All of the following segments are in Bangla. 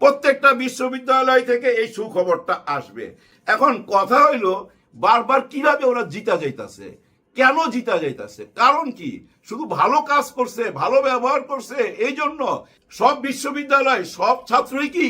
প্রত্যেকটা বিশ্ববিদ্যালয় থেকে এই সুখবরটা আসবে। এখন কথা হইল, বারবার কীভাবে ওরা জিতা যাইতাছে? কেন জিতা যাইতাছে? কারণ কি? শুধু ভালো কাজ করছে, ভালো ব্যবহার করছে, এই জন্য সব বিশ্ববিদ্যালয়, সব ছাত্রই কি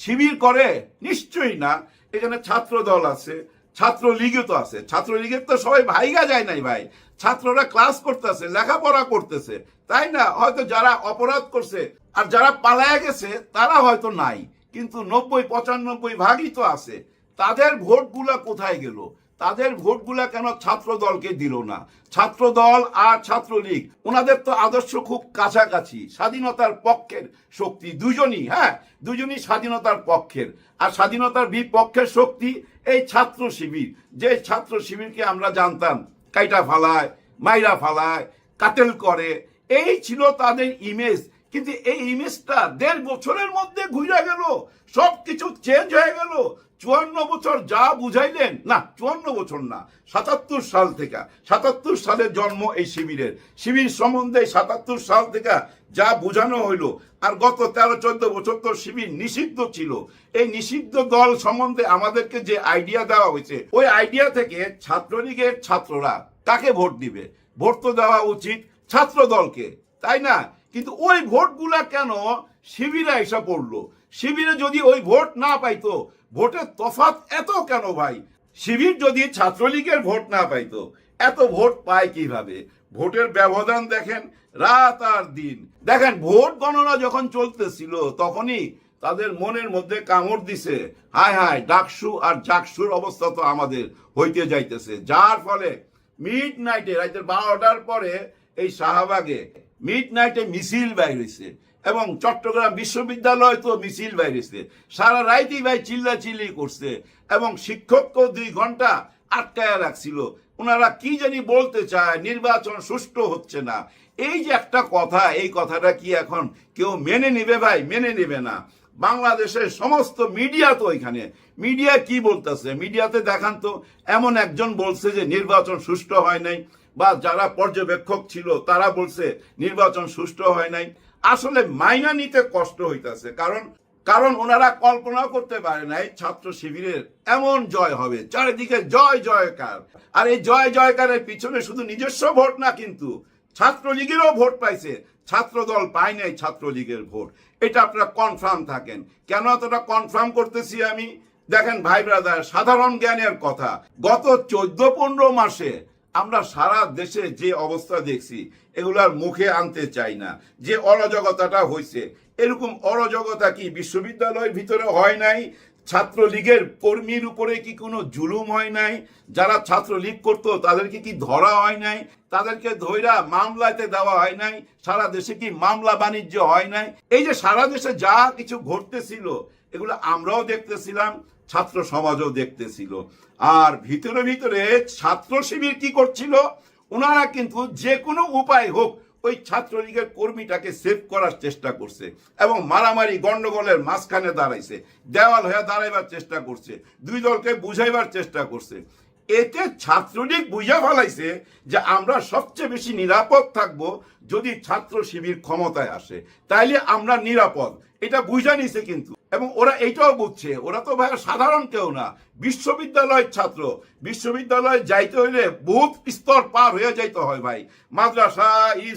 শিবির করে? নিশ্চয়ই না। এখানে ছাত্র দল আছে ছাত্র লীগও তো আছে। ছাত্রলীগের তো সবাই ভাইগা যায় নাই ভাই। ছাত্ররা ক্লাস করতেছে, লেখাপড়া করতেছে। তাই না? হয়তো যারা অপরাধ করছে আর যারা পালায় গেছে, তারা হয়তো নাই। কিন্তু নব্বই, পঁচানব্বই ভাগই তো আছে। তাদের ভোটগুলা কোথায় গেল? তাদের ভোটগুলা কেন ছাত্র দলকে দিল না? ছাত্র দল আর ছাত্রলীগ, ওনাদের তো আদর্শ খুব কাছাকাছি, স্বাধীনতার পক্ষের শক্তি দুজনই হ্যাঁ? দুজনই স্বাধীনতার পক্ষের। আর স্বাধীনতার বিপক্ষের শক্তি এই ছাত্র শিবির। যে ছাত্র শিবিরকে আমরা জানতাম, কাইটা ফালায়, মাইরা ফালায় কাতেল করে, এই ছিল তাদের ইমেজ কিন্তু এই ইমেজটা দেড় বছরের মধ্যে ঘুরে গেল। সব কিছু চেঞ্জ হয়ে গেল। চুয়ান্ন বছর যা বুঝাইলেন, না, চুয়ান্ন বছর না, সাতাত্তর সাল থেকে, সাতাত্তর সালের জন্ম এই শিবিরের। শিবির সম্বন্ধে সাতাত্তর সাল থেকে যা বোঝানো হইল, আর গত তেরো, চোদ্দ বছর তো শিবির নিষিদ্ধ ছিল। এই নিষিদ্ধ দল সম্বন্ধে আমাদেরকে যে আইডিয়া দেওয়া হয়েছে, ওই আইডিয়া থেকে ছাত্রলীগের ছাত্ররা কাকে ভোট দিবে? ভোট তো দেওয়া উচিত ছাত্র দলকে তাই না? কিন্তু ওই ভোটগুলা কেন শিবিরে এসে পড়ল? শিবিরে যদি ওই ভোট না পাইতো, ভোটের তফাৎ এত কেন ভাই? শিবির যদি ছাত্রলীগের ভোট না পাইতো, এত ভোট পায় কীভাবে? ভোটের ব্যবধান দেখেন রাত আর দিন। দেখেন, ভোট গণনা যখন চলতেছিল, তখনই তাদের মনের মধ্যে কামড় দিছে। হায় হায়, ডাকসু আর জাকসুর অবস্থা তো আমাদের হইতে যাইতেছে। যার ফলে মিড নাইটে রাতের বারোটার পরে এই শাহবাগে মিড নাইটে মিছিল বাইর হয়েছে এবং চট্টগ্রাম বিশ্ববিদ্যালয় তো মিছিল বাইরেছে। সারা রাইতেই ভাই চিল্লা চিল্লি করছে এবং শিক্ষককেও দুই ঘণ্টা আটকায় রাখছিল। ওনারা কি জানি বলতে চায়, নির্বাচন সুষ্ঠু হচ্ছে না। এই যে একটা কথা, এই কথাটা কি এখন কেউ মেনে নেবে ভাই? মেনে নেবে না। বাংলাদেশের সমস্ত মিডিয়া তো এখানে। মিডিয়া কি বলতেছে? মিডিয়াতে দেখান তো। এমন একজন বলছে যে নির্বাচন সুষ্ঠু হয় নাই। বা যারা পর্যবেক্ষক ছিল, তারা বলছে নির্বাচন সুষ্ঠু হয় নাই। আসলে মাইনা নিতে কষ্ট হইতাছে, কারণ কারণ ওনারা কল্পনা করতে পারে নাই ছাত্র শিবিরের এমন জয় হবে। চারিদিকে জয় জয়কার। আর এই জয় জয়কারের পিছনে শুধু নিজস্ব ভোট না কিন্তু ছাত্রলীগেরও ভোট পাইছে। ছাত্র দল পায় নাই ছাত্রলীগের ভোট। এটা আপনারা কনফার্ম থাকেন। কেন এতটা কনফার্ম করতেছি আমি? দেখেন ভাই ব্রাদার, সাধারণ জ্ঞানের কথা। গত চোদ্দ পনেরো মাসে আমরা সারা দেশে যে অবস্থা দেখছি, এগুলার মুখে আনতে চাই না। যে অরাজকতাটা হয়েছে এরকম অরাজকতা কি বিশ্ববিদ্যালয়ের ভিতরে হয় নাই? ছাত্রলীগের কর্মীর উপরে কি কোনো জুলুম হয় নাই? যারা ছাত্রলীগ করতো, তাদেরকে কি ধরা হয় নাই? তাদেরকে ধৈরা মামলাতে দেওয়া হয় নাই? সারা দেশে কি মামলা বাণিজ্য হয় নাই? এই যে সারা দেশে যা কিছু ঘটতেছিল, এগুলো আমরাও দেখতেছিলাম। ছাত্র সমাজও দেখতেছিল। আর ভিতরে ভিতরে ছাত্র শিবির কি করছিল? ওনারা কিন্তু যে কোনো উপায় হোক ওই ছাত্রলীগের কর্মীটাকে সেভ করার চেষ্টা করছে এবং মারামারি, গন্ডগোলের মাঝখানে দাঁড়াইছে, দেওয়াল হয়ে দাঁড়াইবার চেষ্টা করছে, দুই দলকে বুঝাইবার চেষ্টা করছে। এতে ছাত্রলীগ বুঝা ফেলাইছে যে আমরা সবচেয়ে বেশি নিরাপদ থাকব যদি ছাত্র শিবির ক্ষমতায় আসে। তাইলে আমরা নিরাপদ। এটা বুঝা নিছে কিন্তু। এবং ওরা এইটাও বুঝছে, ওরা তো ভাই সাধারণ কেউ না, বিশ্ববিদ্যালয়ের ছাত্র। বিশ্ববিদ্যালয়ে যাইতে হইলে বহুত স্তর পার হয়ে যাইতে হয় ভাই। মাদ্রাসা,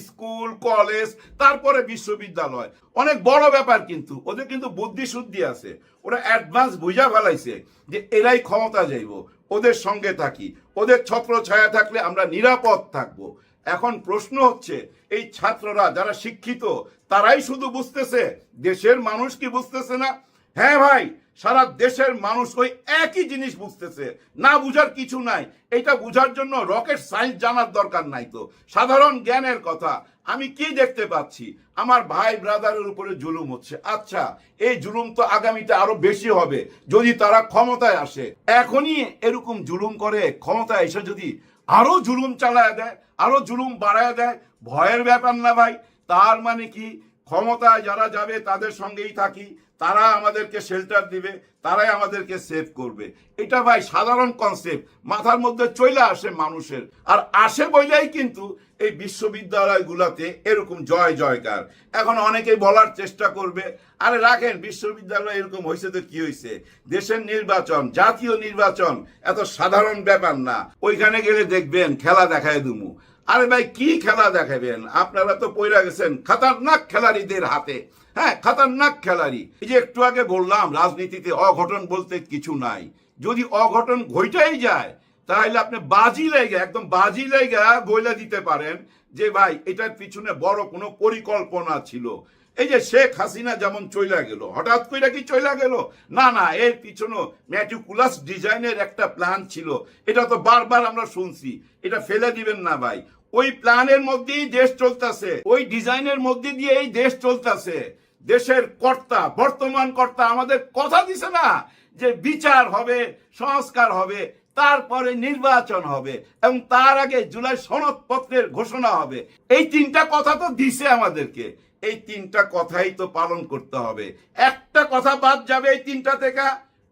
স্কুল, কলেজ, তারপরে বিশ্ববিদ্যালয়। অনেক বড় ব্যাপার কিন্তু, ওদের কিন্তু বুদ্ধি শুদ্ধি আছে। ওরা অ্যাডভান্স বুঝা ফেলাইছে যে এরাই ক্ষমতা যাইব, ওদের সঙ্গে থাকি। ওদের ছত্র ছায়া থাকলে আমরা নিরাপদ থাকব। এখন প্রশ্ন হচ্ছে, এই ছাত্ররা যারা শিক্ষিত, তারাই শুধু বুঝতেছে, দেশের মানুষ কি বুঝতেছে না? হ্যাঁ ভাই, সারা দেশের মানুষ ওই একই জিনিস বুঝতেছে। না বুঝার কিছু নাই। এটা বুঝার জন্য রকেট সায়েন্স জানার দরকার নাই তো। সাধারণ জ্ঞানের কথা। আমি কি দেখতে পাচ্ছি? আমার ভাই ব্রাদারের উপরে জুলুম হচ্ছে। আচ্ছা এই জুলুম তো আগামীতে আরও বেশি হবে, যদি তারা ক্ষমতায় আসে। এখনই এরকম জুলুম করে, ক্ষমতায় এসে যদি আরও জুলুম চালায় দেয়, আরও জুলুম বাড়ায় দেয়, ভয়ের ব্যাপার না ভাই। তার মানে কি? ক্ষমতায় যারা যাবে, তাদের সঙ্গেই থাকি। তারা আমাদেরকে শেল্টার দিবে, তারাই আমাদেরকে সেভ করবে। এটা ভাই সাধারণ কনসেপ্ট মাথার মধ্যে চলে আসে মানুষের। আর আসে বইলেই কিন্তু এই বিশ্ববিদ্যালয়গুলোতে এরকম জয় জয়কার। এখন অনেকেই বলার চেষ্টা করবে, আরে রাখেন, বিশ্ববিদ্যালয় এরকম হয়েছে তো কি হয়েছে দেশের নির্বাচন, জাতীয় নির্বাচন, এত সাধারণ ব্যাপার না। ওইখানে গেলে দেখবেন খেলা দেখায় দুমু। আরে ভাই, কি খেলা দেখাবেন? আপনারা তো পয়রা গেছেন, খাতারনাক খেলাড়িদের হাতে। হ্যাঁ খাতারনাক খেলাড়ি। এই যে একটু আগে বললাম, রাজনীতিতে অঘটন বলতে কিছু নাই। যদি অঘটন ঘইটাই যায়, তাহলে আপনি বাজি লেগে, একদম বাজি লেগে বইলা দিতে পারেন যে, ভাই, এটার পিছনে বড় কোনো পরিকল্পনা ছিল। এই যে শেখ হাসিনা যেমন চইলা গেল, হঠাৎ করে কি চইলা গেল? না না, এর পিছনে ম্যাটিকুলাস ডিজাইনের একটা প্ল্যান ছিল। এটা তো বারবার আমরা শুনছি। এটা ফেলে দিবেন না, ভাই। ওই প্ল্যানের মধ্যেই দেশ চলতেছে। ওই ডিজাইনের মধ্যে দিয়ে এই দেশ চলতেছে। দেশের কর্তা, বর্তমান কর্তা আমাদের কথা দিছে না যে বিচার হবে, সংস্কার হবে, তারপরে নির্বাচন হবে এবং তার আগে জুলাই সনদপত্রের ঘোষণা হবে। এই তিনটা কথা তো দিছে আমাদেরকে। এই তিনটা কথাই তো পালন করতে হবে। একটা কথা বাদ যাবে এই তিনটা থেকে,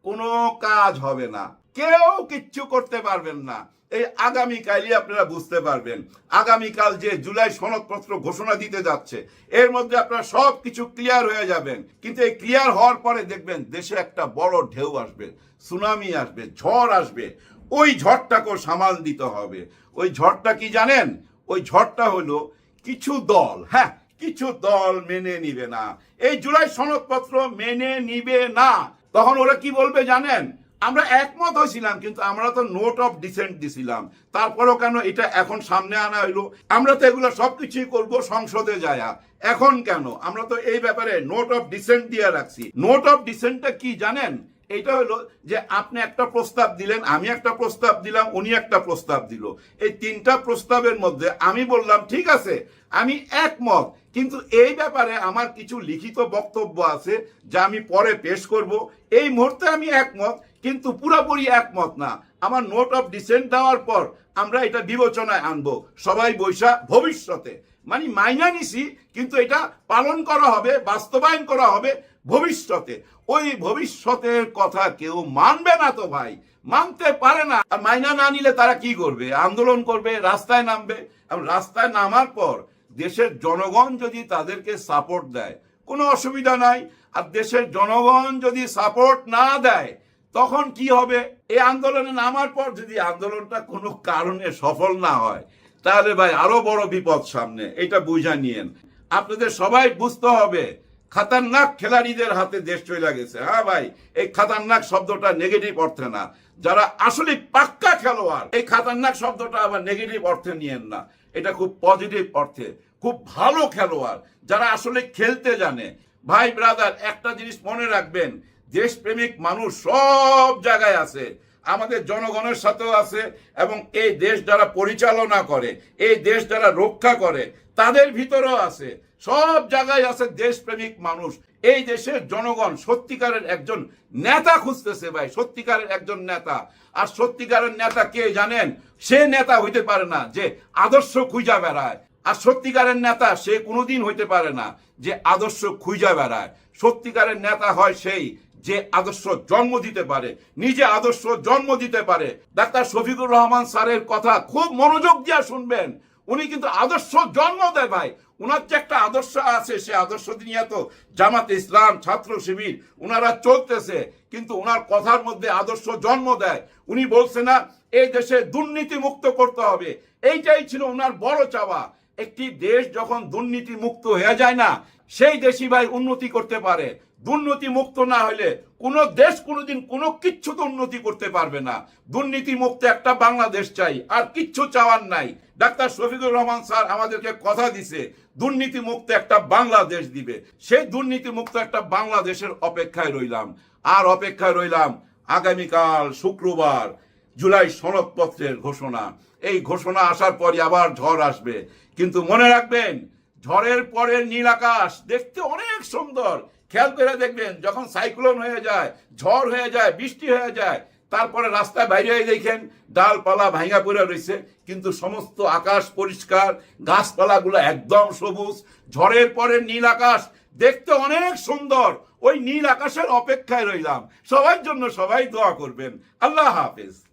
কোনো কাজ হবে না। কেউ কিচ্ছু করতে পারবেন না। এই আগামীকালই আপনারা বুঝতে পারবেন। আগামীকাল যে জুলাই সনদপত্র ঘোষণা দিতে যাচ্ছে, এর মধ্যে আপনারা সব কিছু ক্লিয়ার হয়ে যাবেন। কিন্তু এই ক্লিয়ার হওয়ার পরে দেখবেন দেশে একটা বড় ঢেউ আসবে সুনামি আসবে, ঝড় আসবে। ওই ঝড়টাকেও সামাল দিতে হবে। ওই ঝড়টা কি জানেন? ওই ঝড়টা হলো কিছু দল হ্যাঁ কিছু দল মেনে নিবে না। এই জুলাই সনদপত্র মেনে নিবে না। তখন ওরা কি বলবে জানেন? আমরা একমত হয়েছিলাম, কিন্তু আমরা তো নোট অফ ডিসেন্ট দিছিলাম। তারপরেও কেন এটা এখন সামনে আনা হইল? আমরা তো এগুলো সবকিছুই করব সংসদে যায়া। এখন কেন? আমরা তো এই ব্যাপারে নোট অফ ডিসেন্ট দিয়ে রাখছি। নোট অফ ডিসেন্টটা কি জানেন? এটা হলো যে আপনি একটা প্রস্তাব দিলেন, আমি একটা প্রস্তাব দিলাম, উনি একটা প্রস্তাব দিল। এই তিনটা প্রস্তাবের মধ্যে আমি বললাম, ঠিক আছে, আমি একমত কিন্তু এই ব্যাপারে আমার কিছু লিখিত বক্তব্য আছে যা আমি পরে পেশ করব। এই মুহূর্তে আমি একমত, কিন্তু পুরোপুরি একমত না। আমার নোট অফ ডিসেন্ট দেওয়ার পর আমরা এটা বিবেচনায় আনব। সবাই বৈশা, ভবিষ্যতে। মানে মাইনা নিছি, কিন্তু এটা পালন করা হবে, বাস্তবায়ন করা হবে ভবিষ্যতে। ওই ভবিষ্যতের কথা কেউ মানবে না তো ভাই। মানতে পারে না। আর মাইনা না নিলে তারা কি করবে? আন্দোলন করবে, রাস্তায় নামবে। রাস্তায় নামার পর দেশের জনগণ যদি তাদেরকে সাপোর্ট দেয়, কোনো অসুবিধা নাই। আর দেশের জনগণ যদি সাপোর্ট না দেয়, তখন কি হবে? এই আন্দোলনে নামার পর যদি আন্দোলনটা কোনো কারণে সফল না হয়, তাহলে ভাই আরও বড় বিপদ সামনে। এটা বুঝা নিয়েন। আপনাদের সবাই বুঝতে হবে, খাতারনাক খেলাড়িদের হাতে দেশ চলে গেছে। হ্যাঁ ভাই, এই খাতারনাক শব্দটা নেগেটিভ অর্থে না। যারা আসলে পাক্কা খেলোয়াড়, এই খাতারনাক শব্দটা আবার নেগেটিভ অর্থে নিয়েন না। এটা খুব পজিটিভ অর্থে। খুব ভালো খেলোয়াড়, যারা আসলে খেলতে জানে। ভাই ব্রাদার একটা জিনিস মনে রাখবেন, দেশপ্রেমিক মানুষ সব জায়গায় আছে, আমাদের জনগণের সাথেও আছে, এবং এই দেশ যারা পরিচালনা করে, এই দেশ যারা রক্ষা করে, তাদের ভিতরেও আছে। সব জায়গায় আছে দেশপ্রেমিক মানুষ। এই দেশের জনগণ সত্যিকারের একজন নেতা খুঁজতেছে ভাই, সত্যিকারের একজন নেতা। আর সত্যিকারের নেতা কে জানেন? সে নেতা হইতে পারে না, যে আদর্শ খুঁজা বেড়ায়। আর সত্যিকারের নেতা সে কোনোদিন হইতে পারে না যে আদর্শ খুঁজা বেড়ায়। সত্যিকারের নেতা হয় সেই যে আদর্শ জন্ম দিতে পারে, নিজে আদর্শ জন্ম দিতে পারে। ডাক্তার শফিকুর রহমান স্যারের কথা খুব মনোযোগ দিয়ে শুনবেন। উনি কিন্তু আদর্শ জন্ম দেয় ভাই। উনার যে একটা আদর্শ আছে, সে আদর্শ নিয়ে তো জামাত ইসলাম, ছাত্র শিবির, উনারা চলতেছে। কিন্তু উনার কথার মধ্যে আদর্শ জন্ম দেয়। উনি বলছে না, এই দেশে দুর্নীতি মুক্ত করতে হবে। এইটাই ছিল উনার বড় চাওয়া। একটি দেশ যখন দুর্নীতি মুক্ত হয়ে যায় না, সেই দেশই ভাই উন্নতি করতে পারে। দুর্নীতি মুক্ত না হলে কোন দেশ কোনোদিন কোনো কিচ্ছু তো উন্নতি করতে পারবে না। দুর্নীতি মুক্ত একটা বাংলাদেশ চাই, আর কিচ্ছু চাওয়ার নাই। ডাক্তার শফিকুর রহমান স্যার আমাদেরকে কথা দিছে দুর্নীতি মুক্ত একটা বাংলাদেশ দিবে। সেই দুর্নীতি মুক্ত একটা বাংলাদেশের অপেক্ষায় রইলাম। আর অপেক্ষায় রইলাম আগামীকাল শুক্রবার জুলাই সনদপত্রের ঘোষণা। এই ঘোষণা আসার পরে আবার ঝড় আসবে। কিন্তু মনে রাখবেন, ঝড়ের পরের নীল আকাশ দেখতে অনেক সুন্দর। খেয়াল করে দেখবেন, যখন সাইক্লোন হয়ে যায়, ঝড় হয়ে যায়, বৃষ্টি হয়ে যায়, তারপরে রাস্তায় বাইরে হয়ে দেখেন, ডালপালা ভাঙা পড়ে রয়েছে। কিন্তু সমস্ত আকাশ পরিষ্কার, গাছপালাগুলো একদম সবুজ। ঝড়ের পরে নীল আকাশ দেখতে অনেক সুন্দর। ওই নীল আকাশের অপেক্ষায় রইলাম। সবার জন্য সবাই দোয়া করবেন। আল্লাহ হাফেজ।